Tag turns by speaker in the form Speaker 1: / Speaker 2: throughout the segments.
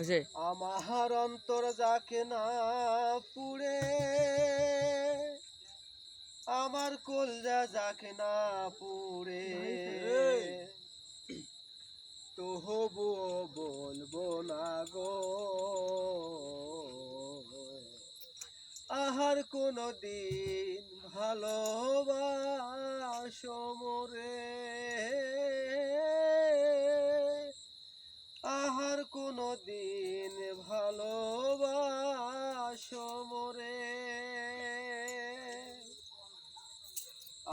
Speaker 1: আছে।
Speaker 2: আমার অন্তর যাকে না পুড়ে, আমার কলজা যাকে না পুড়ে। তো হব বলব না গো, আহার কোনো দিন ভালোবাসো মোরে। তাহার কোনো দিন ভালোবাসো মরে।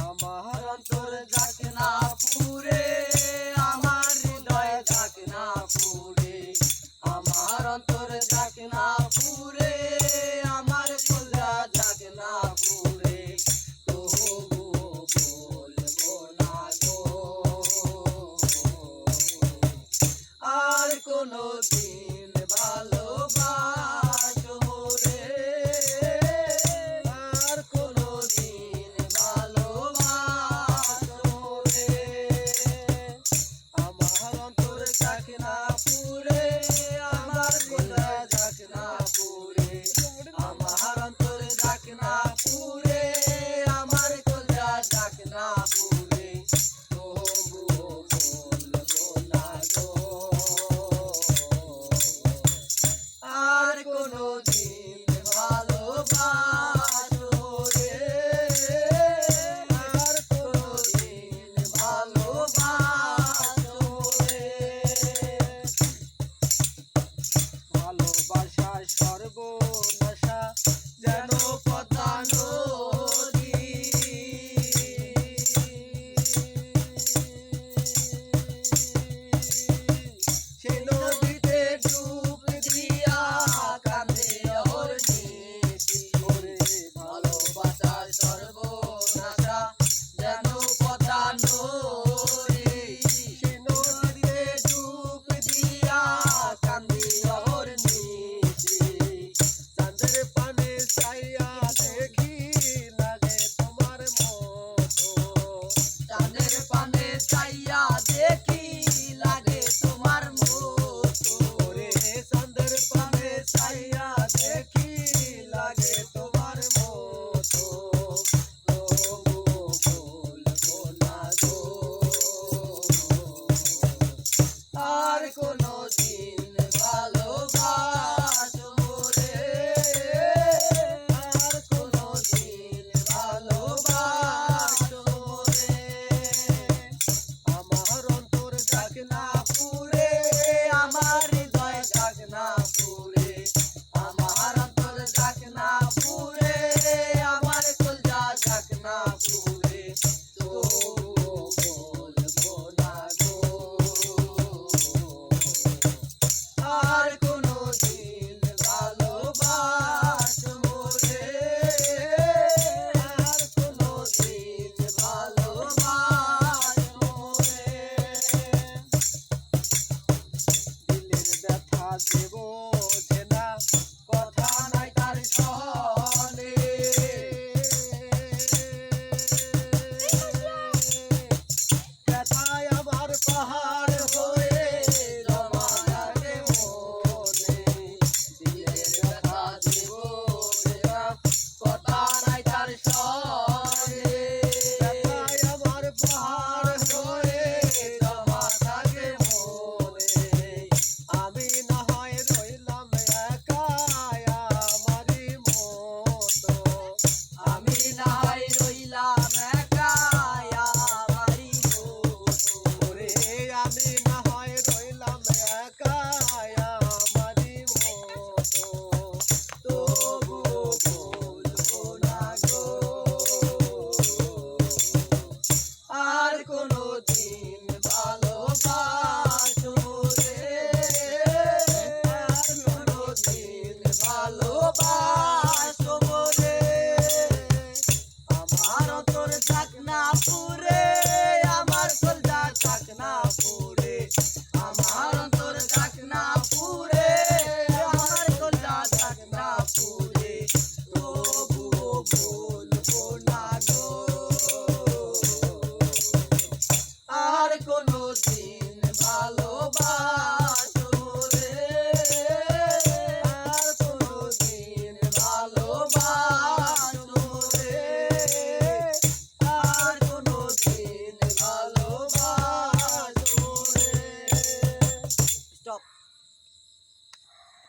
Speaker 2: আমার অন্তর আর কোনো দিন।